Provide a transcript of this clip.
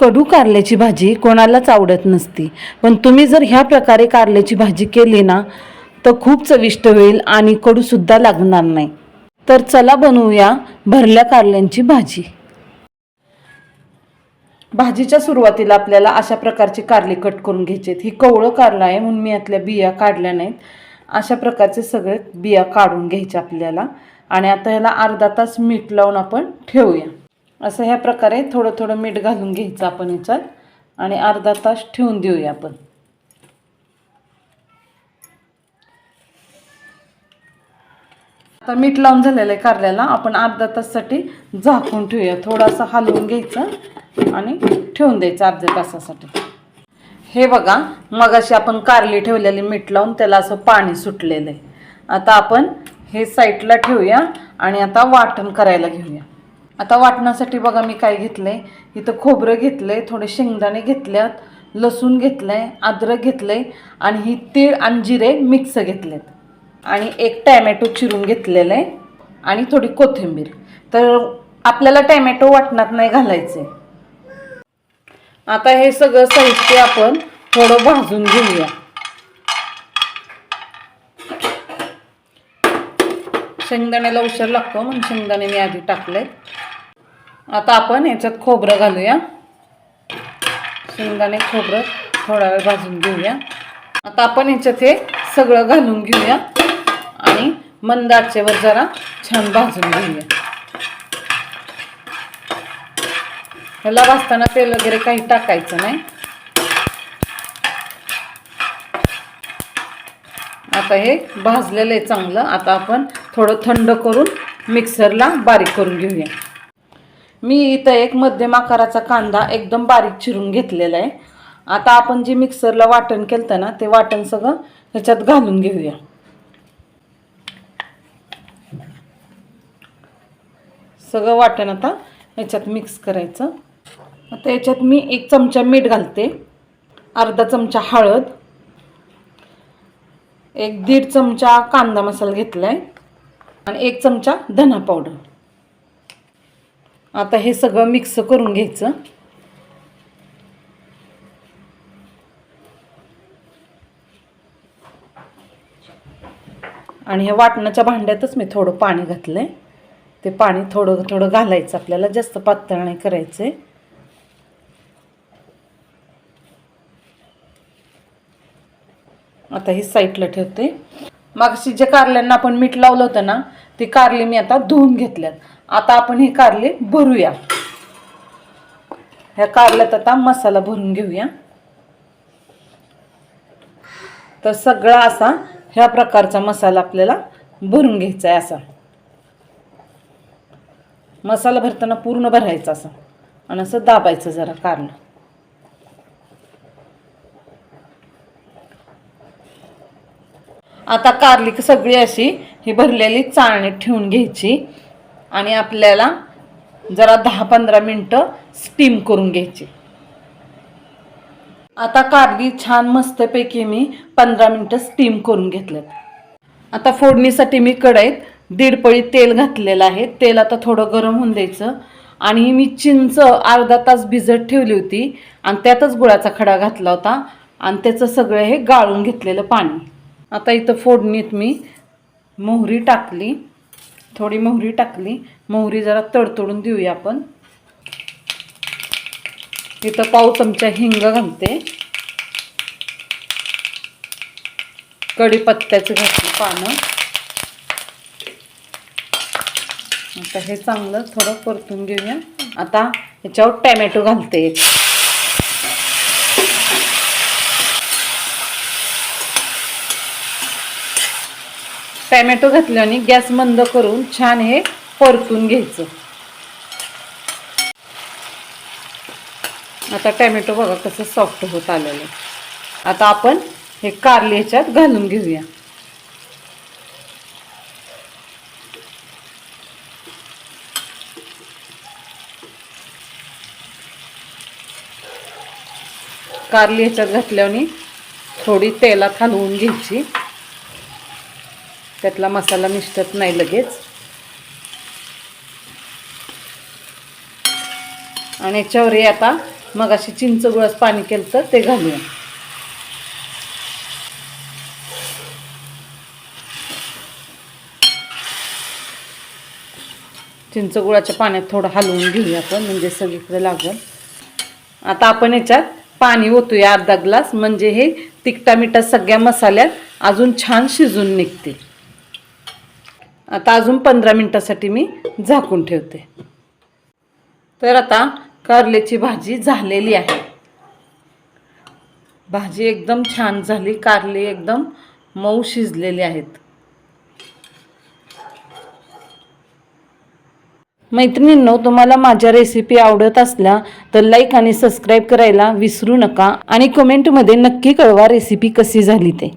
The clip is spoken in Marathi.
कडू कारल्याची भाजी कोणालाच आवडत नसती. पण तुम्ही जर ह्या प्रकारे कारल्याची भाजी केली ना तर खूप चविष्ट होईल आणि कडूसुद्धा लागणार नाही. तर चला बनवूया भरल्या कारल्यांची भाजी. भाजीच्या सुरुवातीला आपल्याला अशा प्रकारची कारली कट करून घ्यायची आहेत. ही कवळं कारलं आहे म्हणून मी यातल्या बिया काढल्या नाहीत. अशा प्रकारचे सगळे बिया काढून घ्यायच्या आपल्याला. आणि आता ह्याला अर्धा तास मीठ लावून आपण ठेवूया. असं ह्या प्रकारे थोडं थोडं मीठ घालून घ्यायचं आपण ह्याच्यात आणि अर्धा तास ठेवून देऊया आपण. आता मीठ लावून झालेलं आहे कारल्याला. आपण अर्धा तासासाठी झाकून ठेवूया. थोडासा हलवून घ्यायचं आणि ठेवून द्यायचं अर्ध्या तासासाठी. हे बघा मगाशी आपण कारली ठेवलेली मीठ लावून त्याला असं पाणी सुटलेलं आहे. आता आपण हे साईडला ठेवूया आणि आता वाटण करायला घेऊया. आता वाटणासाठी बघा मी काय घेतलं आहे इथं खोबरं घेतलं आहे थोडे शेंगदाणे घेतल्यात लसूण घेतलं आहे अद्रक घेतलं आहे आणि ही तीळ आणि जिरे मिक्स घेतलेत. आणि एक टॅमॅटो चिरून घेतलेलं आहे आणि थोडी कोथिंबीर. तर आपल्याला टॅमॅटो वाटणात नाही घालायचे. आता हे सगळं साहित्य आपण थोडं भाजून घेऊया. शेंगदाण्याला उशीर लागतो म्हणून शेंगदाणे मी आधी टाकले आता आपण याच्यात खोबरं घालूया. शेंगदाणे खोबरं थोडा वेळ भाजून घेऊया. आता आपण याच्यात हे सगळं घालून घेऊया आणि मंद आचेवर जरा छान भाजून घेऊया. ह्याला भाजताना तेल वगैरे काही टाकायचं नाही. आता हे भाजलेलं आहे चांगलं. आता आपण थोडं थंड करून मिक्सरला बारीक करून घेऊया. मी इथं एक मध्यम आकाराचा कांदा एकदम बारीक चिरून घेतलेला आहे. आता आपण जे मिक्सरला वाटण केलं ना ते वाटण सगळं ह्याच्यात घालून घेऊया. सगळं वाटण आता ह्याच्यात मिक्स करायचं. आता याच्यात मी एक चमचा मीठ घालते अर्धा चमचा हळद एक दीड चमचा कांदा मसाला घेतला आहे आणि एक चमचा धना पावडर. आता हे सगळं मिक्स करून घ्यायचं. आणि ह्या वाटणाच्या भांड्यातच मी थोडं पाणी घातलं आहे ते पाणी थोडं थोडं घालायचं. आपल्याला जास्त पातळ नाही करायचं आहे आता ही साईडला ठेवते. मागशी जे कारल्यांना आपण मीठ लावलं होतं ना ती कारली मी आता धुवून घेतल्यात. आता आपण हे कारली भरूया. ह्या कारल्यात आता मसाला भरून घेऊया. तर सगळा असा ह्या प्रकारचा मसाला आपल्याला भरून घ्यायचा आहे असा. मसाला भरताना पूर्ण भरायचा असं. आणि असं दाबायचं जरा कारलं. आता कारली सगळी अशी ही भरलेली चाळणीत ठेवून घ्यायची. आणि आपल्याला जरा दहा पंधरा मिनटं स्टीम करून घ्यायची. आता कारली छान मस्तपैकी मी पंधरा मिनटं स्टीम करून घेतल्यात आता फोडणीसाठी मी कढईत दीड पळी तेल घातलेलं आहे. तेल आता थोडं गरम होऊन द्यायचं. आणि मी चिंच अर्धा तास भिजत ठेवली होती आणि त्यातच गुळाचा खडा घातला होता आणि त्याचं सगळं हे गाळून घेतलेलं पाणी. आता इथं फोडणीत मी मोहरी टाकली. थोडी मोहरी टाकली. मोहरी जरा तडतडून देऊया आपण. इथं पाव चमचा हिंग घालते. कढीपत्त्याचं घातली पानं. आता हे चांगलं थोडं परतून घेऊया. आता ह्याच्यावर टॅमॅटो घालते एक. टॅमॅटो घातल्याने गॅस मंद करून छान हे परतून घ्यायचं. आता टॅमॅटो बघा कसं सॉफ्ट होत आलेलं. आहे. आता आपण हे कारले ह्याच्यात घालून घेऊया. कारली ह्याच्यात घातल्याने थोडी तेलात हलवून घ्यायची. त्यातला मसाला निष्ठत नाही लगेच. आणि याच्यावर आता मग अशी चिंच गुळास पाणी केलं तर ते घालूया. चिंच गुळाच्या पाण्यात थोडं हलवून घेऊया आपण म्हणजे सगळीकडे लागल. आता आपण याच्यात पाणी ओतूया अर्धा ग्लास म्हणजे हे तिखटा मिठा सगळ्या मसाल्यात अजून छान शिजून निघते आता अजून पंधरा मिनिटासाठी मी झाकून ठेवते. तर आता कारल्याची भाजी झालेली आहे. भाजी एकदम छान झाली कारले एकदम मऊ शिजलेली आहेत. मैत्रिणींनो तुम्हाला माझ्या रेसिपी आवडत असल्या तर लाईक आणि सबस्क्राईब करायला विसरू नका आणि कमेंटमध्ये नक्की कळवा रेसिपी कशी झाली ते.